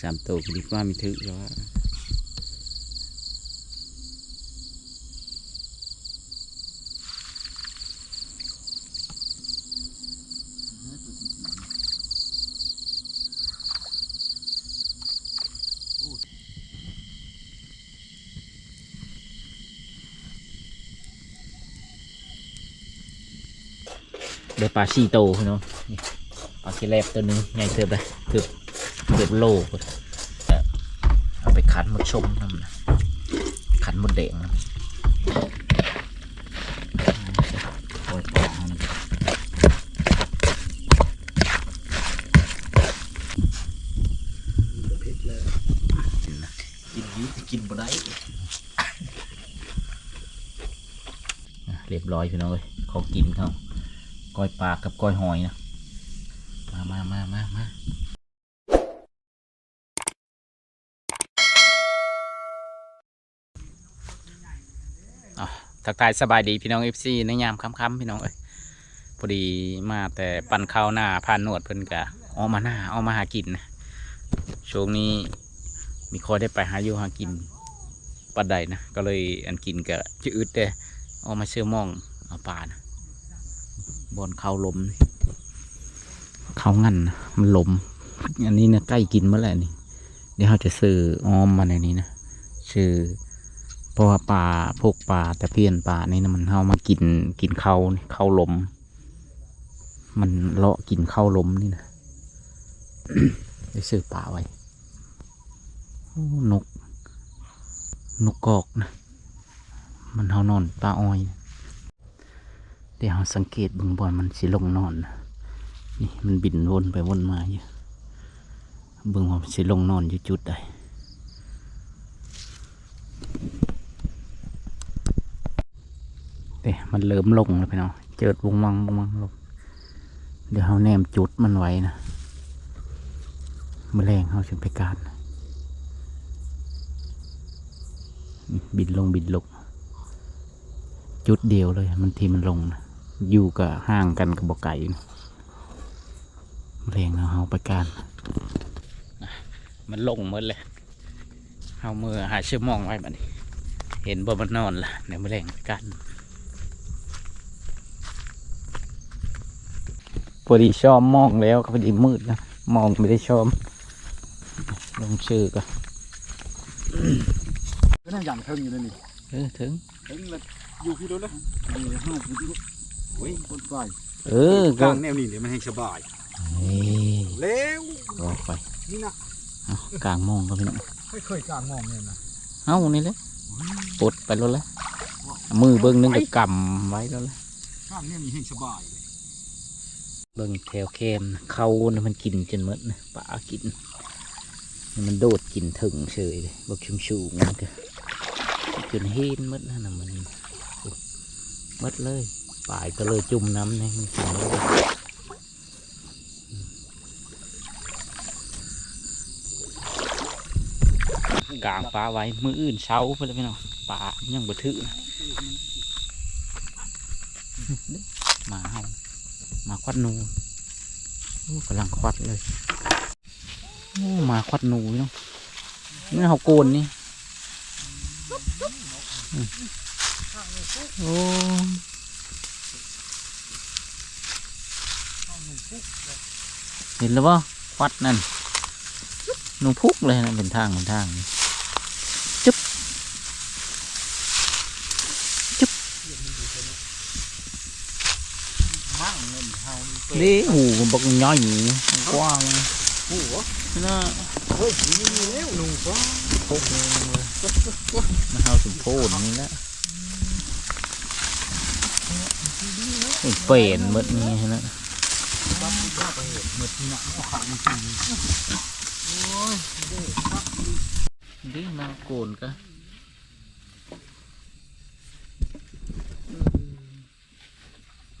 สามตัวก็ดีกว่ามีถือแล้วได้ปลาชีโตพี่น้องนี่ปลาชีแลบตัวนึงใหญ่เติบเลยเกือบ เกือบโลกว่าเอาไปขันมดชมน้ำนะขันมดแดงนะโอ้ยปลามันกินนะกินอยุ่กินบ่ได้เรียบร้อยพี่น้องเลยของกินเขาก้อยปลากับก้อยหอยนะ มามามามามาอะ ทักทายสบายดีพี่น้องเอฟซีในยามค่ำๆพี่น้องเอ้ยพอดีมาแต่ปั่นข้าวหน้าผ่านนวดเพิ่นกะออกมาหน้าออกมาหากินนะช่วงนี้มีคอยได้ไปหาอยู่หากินปัดใดนะก็เลยอันกินกะจะอึดแต่ออกมาเชื่อมองเอาปลานะบนเข้าลมนี่เขางันมันลม อันนี้นี่ยใกล้กินเมื่อไหร่นี่เดี๋ยวเราจะซื้อออมมาในนี้นะซื้อ เพราะว่าปลาพวกปลาตะเพียนปลานี่นะมันเข้ามากินกินเขานี่เข้าลม มันเลาะกินเข้าลมนี่นะได้ซื้อปลาไว้โอ้นก นกกอกนะ มันเขานอนปลาอ้อยเดี๋ยวเราสังเกตบึงบอลมันสิลงนอนนะนี่มันบินวนไปวนมาอยู่เบิ่งว่ามันสิลงนอนอยู่จุดใด เอ๊ะมันเริ่มลงแล้วพี่น้องเจิดวงวังวงวังลงเดี๋ยวเขาแนมจุดมันไว้นะมอแรงเขาถึงไปการบินลงบินลงจุดเดียวเลย มันทีมันลงนะอยู่กับห่างกันกับบ่ไก่นะเพลงเอาเอาไปการมันลงหมดเลยเอามือหาเชื่อมองไว้บัดนี้ เห็นบ่มันนอนละเดี๋ยวมาแรงไปกัน พอดีชอบมองแล้วก็พอดีมืดนะมองไม่ได้ชอบลงชื่อก็ก็นั่งอย่างเทิงอยู่นั่นนี่เออถึงเทิงเลยอยู่พี่รถแล้วนี่ห้าพี่รถโอ้ยคนไฟเออกก็ลางแนวนี้เดี๋ยวมันให้สบายเฮ้ยเร็วรอไปนี่นะเอากลางมองก็พี่น้องไม่เคยกลางมองเนี่ยนะเอานี่เลยปลดไปแล้วแหละมือเบิ้งนึงก็กำไว้แล้วแหละกลางเนี่ยมีให้สบายเบิ่งแถวแคมเขานะมันกินจนหมดนะปลากินนี่มันโดดกินถึงเฉยเลยบกชุมชูงมันก็จนเห็นมดนะนมันมดเลยปลายก็เลยจุ่มน้ำนะมันกินเลยกลางปลาไว้ มืออื่นเช้าไปเลยพี่น้องปลายังบ่ถือนะมาเฮา มาค วัดหนูกำลังควัดเลยมาควัดหนูเนาะนี่เขาโกนนี่โอ้เห็นแล้วป่ควัดนั่นหนูพุกเลยนะเป็นทางเป็นทางนี่จุ๊บจุ๊บ นี่หูมันบอกย่อยอย่างนี้กว้างหัวน่าเฮ้ยนี่มีแล้วหนุ่มฟ้าพกมันเอาสุโพนนี่แหละไอ้เปลี่ยนหมดนี่ฮะปั๊บปั๊บไปเหตุเหมือนที่น่ะเอาขามันกินโอ้ยเด้ปั๊บดิมาโกนก็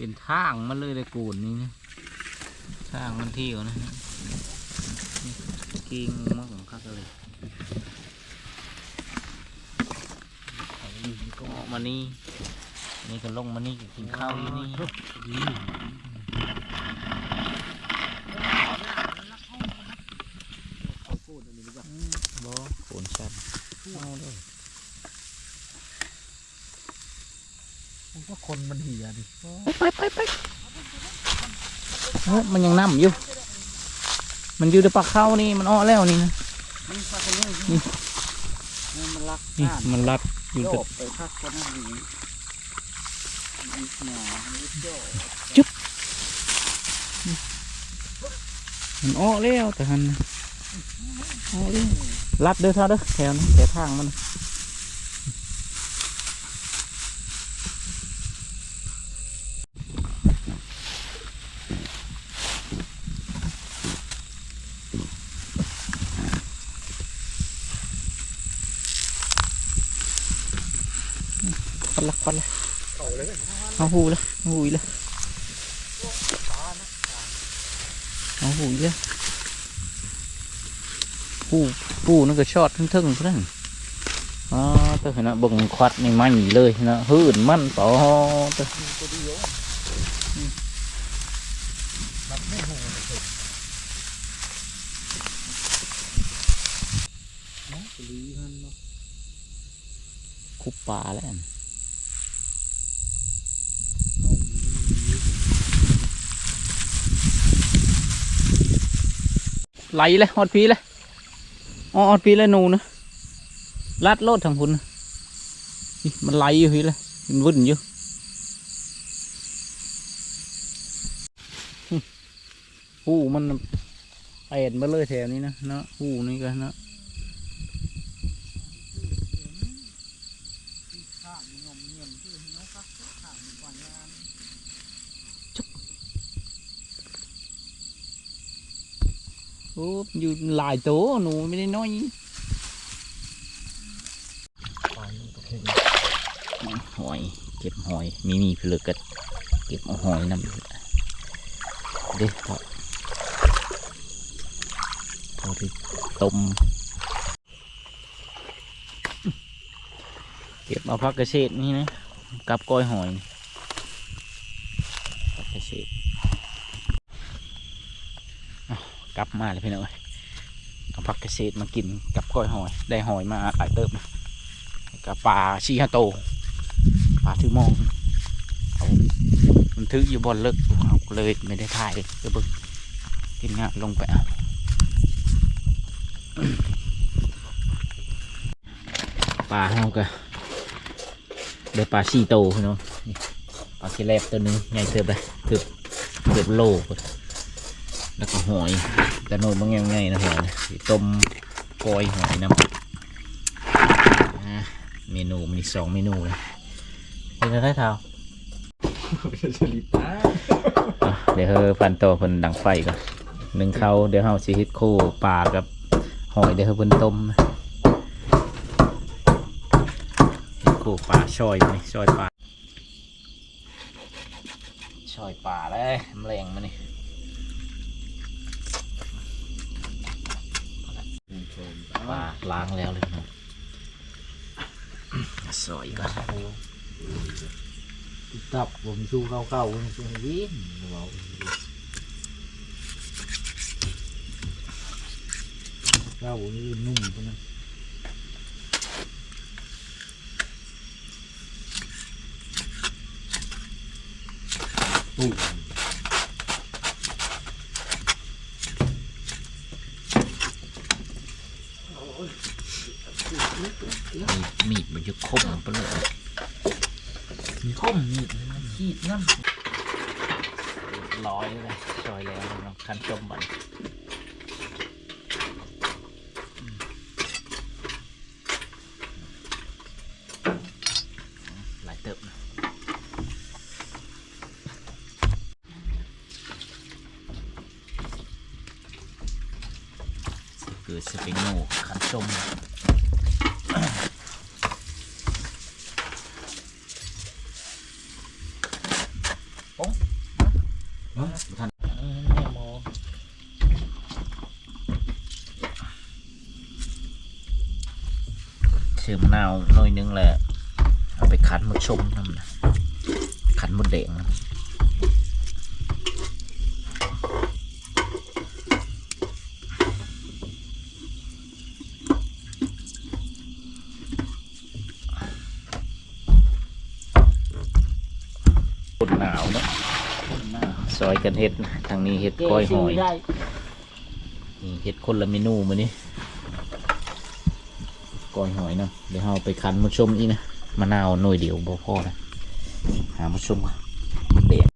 เป็นทางมาเลยเลยโกนนี่นะทางมันเที่ยวนะฮะกิ้งมากของข้าเลยอานี่ก็ออมานี่นี่ก็ลงมานี่กินข้าวอยู่นี่ บ่โขนชันเอาเลย มันก็ คนมันเหี่ยดิไปไปไปเฮ้ยมันยังน้ำอยู่ มันอยู่ในปลาเข้านี่มันอ้อแล้วนี่นะมันปลาคนนี้นี่นี่มันรักนี่อ่านมันรัดอยู่โยแต่บไปพักคนนั้นดีมันหนามันโยบมันอ้อแล้วแต่หันน่ะอ้อแล้วรัดเด้อท่าเด้อแถวนี้แถวทางมันฟันละฟันละ หูเลยหูเลยเอาหูอีกเลยปูปูนั่นก็ชอดทึ่งๆเพื่อนอ๋อตัวเห็นนะบิ่งควัดในมันเลยนะหื่นมันต่อตัวตัวเดียวรับไม่หูเลคุบปลาแล้วอัน ไหลเลยออดพีเลยอ๋ออดพีเลยนูนะลัดโลดทางพุ่นมันไหลอยู่พีเลยมันวุ่นอยู่หูมันเอ็ดมาเลยแถวนี้นะเนาะหูนี่ก็เนาะ ข้างงมเงียมที่เนาะครับข้างกว่างาน โอ้อยู่หลายตัวหนูไม่ได้น้อยหอย เก็บหอย มีมีเพลือกัดเก็บหอยน้ำเด็กพอพอที่ต้มเก็บเอาพักกระเฉดนี่นะกับก้อยหอยพักกระเฉดเอา กลับมาเลยพี่น้อยเอาพักกระเฉดมากินกับก้อยหอย ได้หอยมาหลายเติบกับปลาชีฮาโตปลาถือมองเอามันถืออยู่บนเลิกเอาเลยไม่ได้ถ่ายก็เบึงกินงานลงไปเอาปลาเราก็ได้ปลาชีโตพี่น้องปลาชีแลบตัวหนึงใหญ่เติบเลยเกือบเกือบโลพุ่ แล้วก็หอยแต่โนนบางอย่างไงนะหอยนะสิต้มกอยหอยน้ำอ่าเมนูมันอีกสองเมนูเลยเป็นอะไรเท้าฉลิตนะอะเดี๋ยวเฮอฟันโตเพิ่นดังไฟก่อนหนึ่งเขาเดี๋ยวเฮาสิเฮ็ดคู่ปลากับหอยเดี๋ยวเฮาเพิ่นต้มนะเฮ็ดคู่ปลาช่อยมานี่ช่อยปลาช่อยปลาเลยแมลงมานี่ปลางแล้วเลยนะสวยก่อนตับผมชูเก่าเก่าๆมันเป็นวิ่งเราเก่านี่นุ่มปะนะปุ๊บ มีมีดมันจะคมไปเลย มีคมมีด น้ำร้อยเลยซอยแล้วน้องคันจมบันหลายเติบนะเกิดสเปงโง่คันจมาวหน่อยนึงแหละเอาไปขันมดชมนั่นะขันมดแดงฝนหนาวเนาะซอยกันเห็ดทางนี้เห็ดก้อยหอยนี่เห็ดคนละเมนูมานี่ ก้อยหอยเนาะเดี๋ยวเราไปคั้นมาชมอีกนะมะนาวหน่วยเดียวบ่พอนะหามาชมกันเด็ด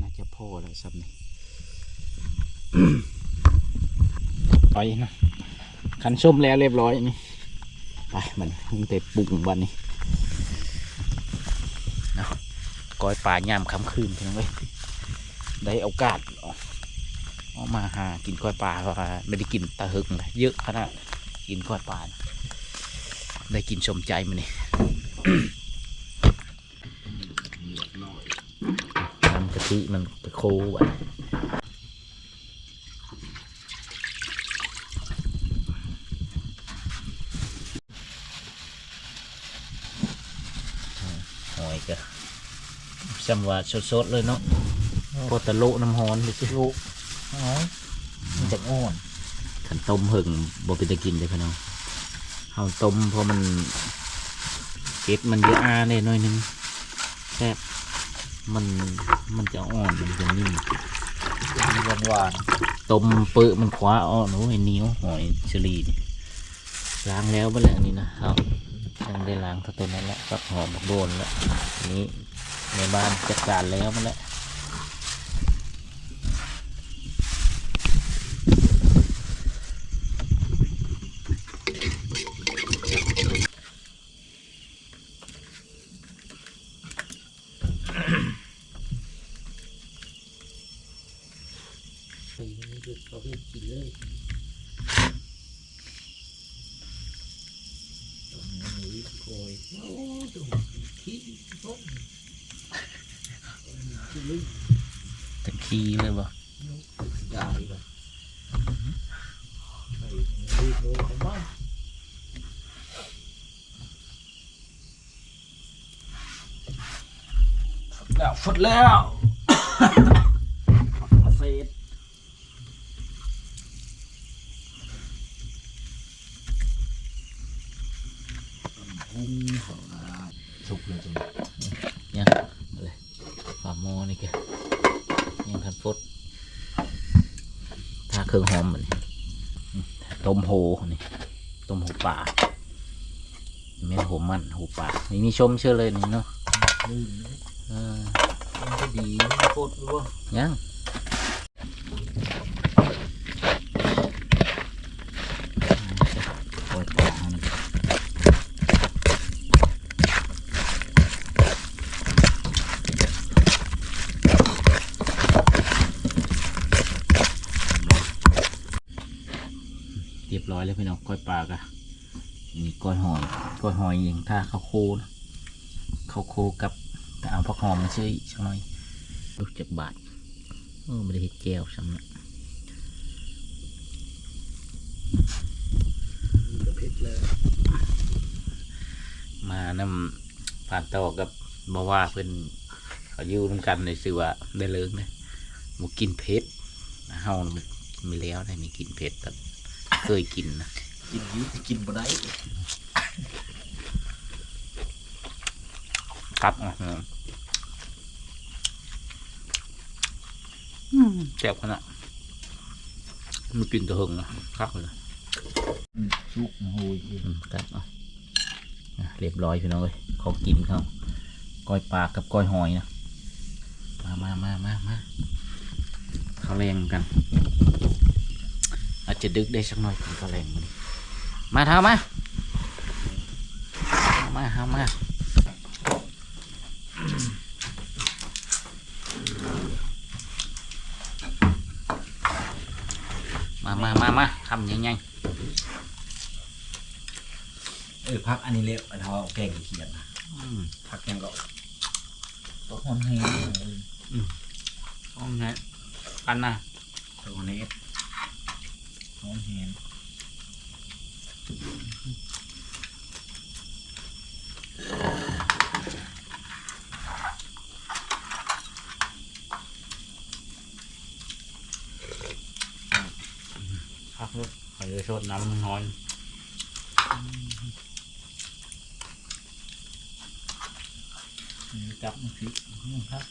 น่าจะพอแล้วซับนี่ ไป นะคันส้มแล้วเรียบร้อยนี่ไปมันเพิ่งแต่ปรุงวันนี้นะก้อยปลายามค่ำคืนเพียงเลยได้โอกาสออกมาหากินก้อยปลาเพราะว่าไม่ได้กินตะหึงเลยเยอะขนาดกินก้อยปลานะได้กินชมใจมันนี่น้ำกะทิมันไปโคไว้ หอยก็ จำว่าสดๆเลยเนาะพอตะโลน้ำฮ้อนไปสิลูกน้อยมันจะอ่อนขันต้มหึงบ่เป็นตะกินเลยพี่น้องเฮาต้มเพราะมันเก็ดมันเยอะอาเนี่ยน้อยหนึงแซ่บมันมันจะอ่อนมันจะนิ่มหวานหวานต้มเปื้อมันคว้าอ่อนโอ้ยเหนียวหอยเชอรีนี่ล้างแล้วบ่แหละอันนี้นะครับยังได้ล้างเท่าตัวนั้นแหละกับหอมบักโดนแล้วอันนี้ ในบ้านจัดการแล้วมันแหละ ปีนี้คือเขาเรียกกินเลยตรงนี้โกยโอ้ดูขี้ต้ม ตะคีเลยบ่ใหญ่เลยไปดูโง่ของบ้านแล้วฟดแล้วเฟด พุงของสุกเลยตรงนี้ เนี่ยอะไรฝาหม้อนี่แกยังทันฟดถ้าเครื่องหอมมันนี่อืมต้มโหนี่ต้มโห ป่าเม็นโหมันโหป่านี่มีชมเชื่อเลยนี่เนาะลื่นเลยเออมันก็ดีโคตรรู้ว่ายังโอ้ยป่านี่เรียบร้อยแล้วพี่น้องก้อยปลากะนี่ก้อยห อยก้อยหอยยิงท่าข้าวโคนะข้าวโคกับแต่เอาผักหอมมาช่วยอีกสักหน่อยลูกจากบาทเออไม่ได้เห็ดแก้วซ้ำนะมีกระเพชรเลยมานำผ่านต่อกับบาว่าเพิ่นเขาอยู่ร่วมกันในสื่อว่าได้เลิกนะหมูกินเผ็ดเฮาน่ะมันมีแล้วได้มีกินเผ็ดแต่เคยกินนะ กินอยืดกินบ่ได้ ครับอะแซ่บขนาดมันกินแตะหึงนะครับเลยอืมสุกโหยอืมครับเอาอะเรียบร้อยพี่น้องเลยของกินเขาก้อยปลากับก้อยหอยนะมามามามามาเขาแรงกัน อาจจะดึกได้สักหน่อยกินเขาแรงมาดิมาเท้ามาเอามาเอามา มามามามาทำยังไงเออพักอันนี้เละอันเขาเอาแกงเขียนนะอืมพักยังก็ตัวหอนแห้งเอาไงกันนะตัวนี้หอนแห้ง พัก เลยขอจะชดน้ำมันน้อยนี่จับมันผิดนี่ครับ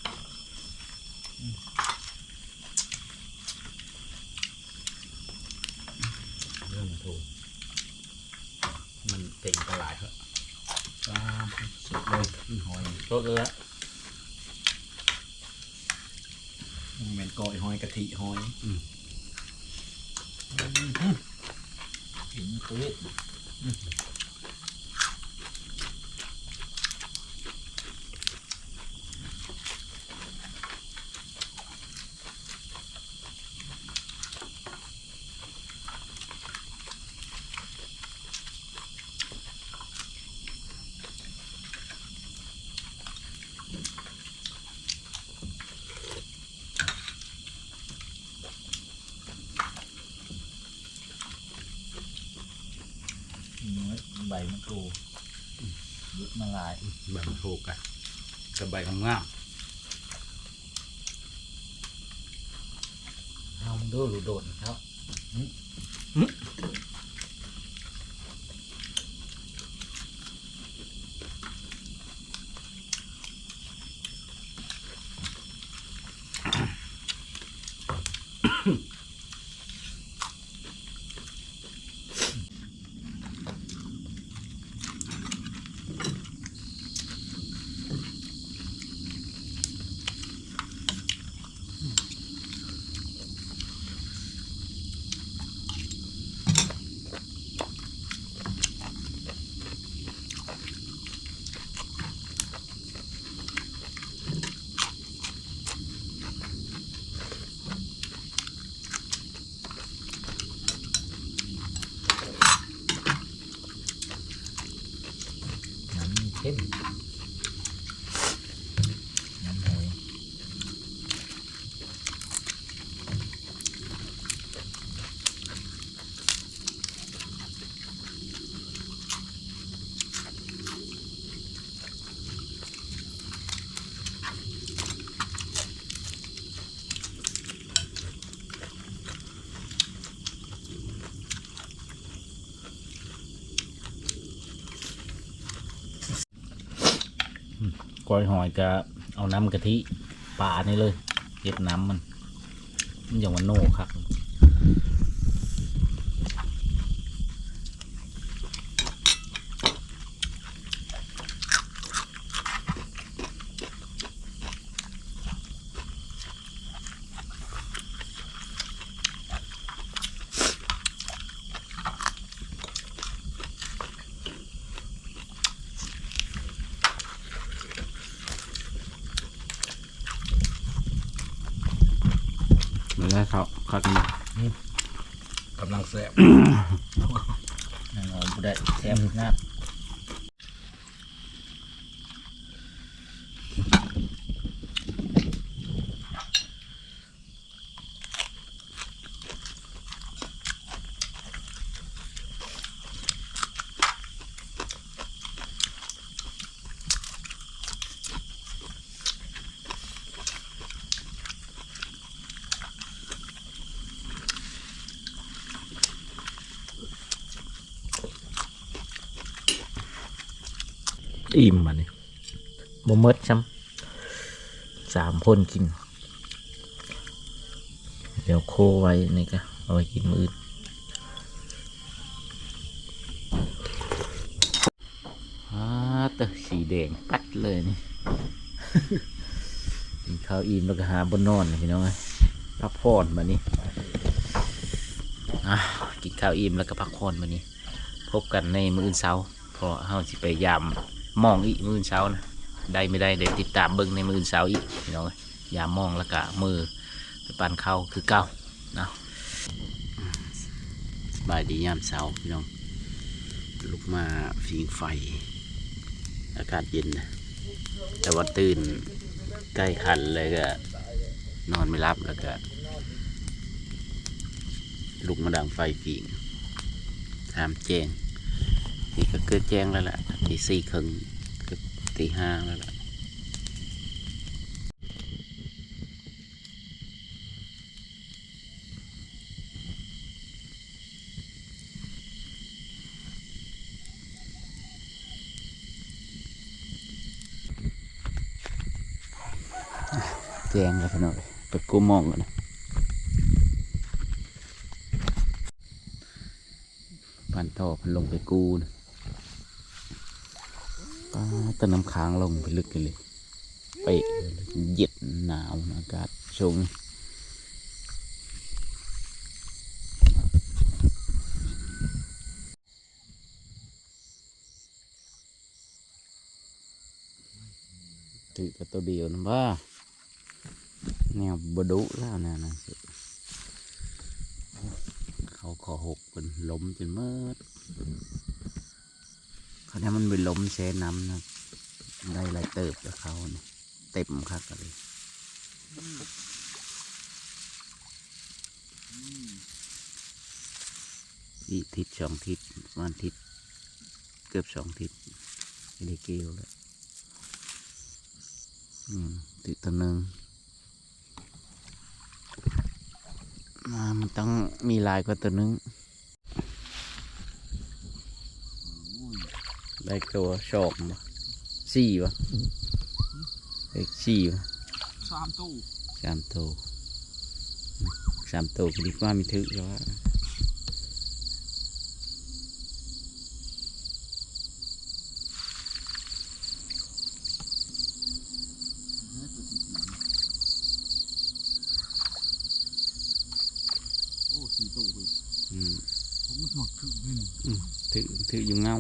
เรื่องมันถูกมันเก่งกระหลายครับปลาสุดเลยหอยรสเลยละมันเป็นกอยหอยกะทิหอยกิน ตั ใบมันโตยึดมาลายใบมันถูกกันกับใบงามเอามันดูหลุดโดดครับ น้ำเข้มน้ำหอย ๆ ก้อยหอยก็เอาน้ำกะทิป่านี่เลย เก็บน้ำมัน มันอย่างวันโน่ครับ มันได้เขาเขากิน กำลังแซ่บนั่นเอาบุได้แซ่บนะ อิ่มอะนี่บ่หมดซ้ำสามคนกิน เดี๋ยวโคไว้นี่ก็เอาไว้กินมืออื่นอ่าเตอสีแดงปัดเลยนี่กินข้าวอิ่มแล้วก็หาบนนอนพี่น้องเอ้พักผ่อนมานี่กินข้าวอิ่มแล้วก็พักผ่อนมานี่พบกันในมื้ออื่นเช้าพอเฮาสิไปยาม มองอีกมื้ออื่นเช้านะได้ไม่ได้เดี๋ยวติดตามเบิ่งในมื้ออื่นเช้าอีกพี่น้องอยยามองแล้วก็มือไปปานเข้าคือเก่าเนาะบายดียามเช้าพี่น้องลุกมาฟิงไฟ อากาศเย็นนะแต่ว่าตื่นใกล้คันเลยก็ นอนไม่รับแล้วก็ลุกมาดังไฟฝีงทามแจ้ง นี่ก็เกิดแจ้งแล้วล่ะตีสี่ครึ่งตีห้าแล้วล่ะแจ้งแล้วพน้องเปิดกูมองกันนะพันท่อพันลงไปกูนะ ต้นน้ำค้างลงไปลึกกันเลยเปเย็นหนาวอากาศชงถือกับตัวเดียวนะบ้าแนวบดุแล้วนะนะเขาขอหกเป็นล้มจนเมื่อเขาเนี่ยมันไปล้มเซน้ำนะ ได้หลายเติบจากเขาเนี่ยเต็มคักเลยอีทิศสองทิศประมาณทิศเกือบสองทิศไม่ได้เกี่ยวแล้วอืมติดตัวหนึ่งมามันต้องมีลายกว่าตัวหนึง ได้ตัวชอกบ่ สี่วะเอกสี่วะสามตู้สามตัวสามตัวก็ดีกว่ามีถึกแล้วอะโอ้สี่ตู้เลยอืมผมมันหมดถึงเลยนี่ถือถืออยู่เงา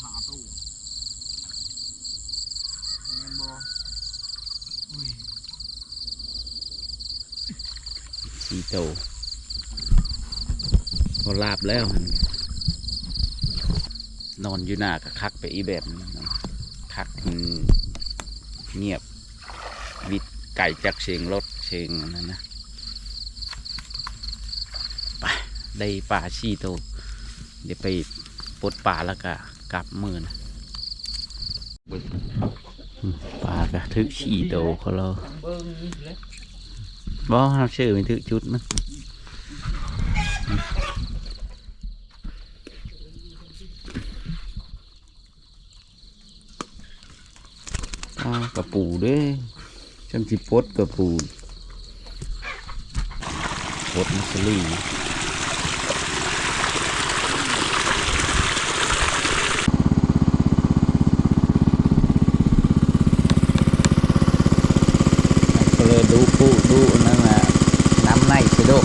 หาตู้เงินบออุ้ย สีโตพอลาบแล้ว นอนอยู่หน้าก็คักไปอีแบบคักเงียบวิดไก่จากเสียงรถเสียงนั่นนะไปได้ปลาชีโตเดี๋ยวไปปลดปลาแล้วก็กลับมือนะปลากระทึกชีโตเขาเรา บิ้งเลยบ่เราชื่อมันถือชุดมันอ่ากระปูด้วยจำสิปดกระปูปดมัสลีก็เลย ดูปูดูนั่นแหละน้ำในสะดก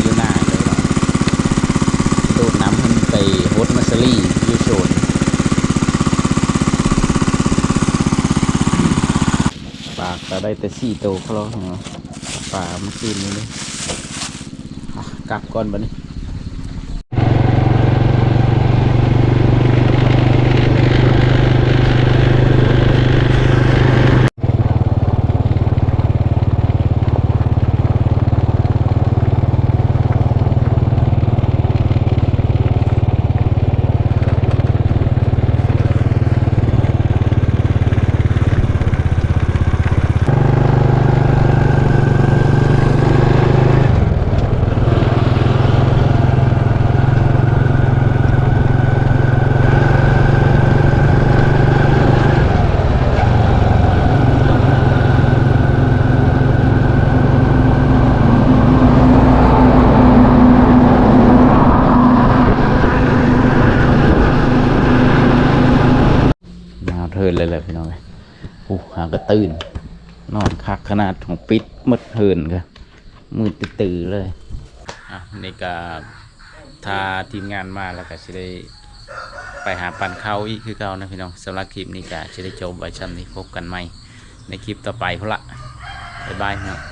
อยู่หน้าเลยดูน้ำมันไปฮดมาสลีอยู่โซนปาก็ได้แต่สี่โตเขาแล้วปลาเมื่อคืนนี้เลยกลับก่อนบัดนี้าวเทินเลยแหละพี่น้องเอ้ยโอ้หากระตื่น นอนคักขนาดของปิดมืดเทินกันมืดตื่นๆเลย อะนี่ก็ทาทีมงานมาแล้วก็จะได้ไปหาปันเข้าอีกคือเก่านะพี่น้องสำหรับคลิปนี้ก็จะได้จบไว้ชั้นนี้พบกันใหม่ในคลิปต่อไปพุ่นละบ๊ายบายพี่น้อง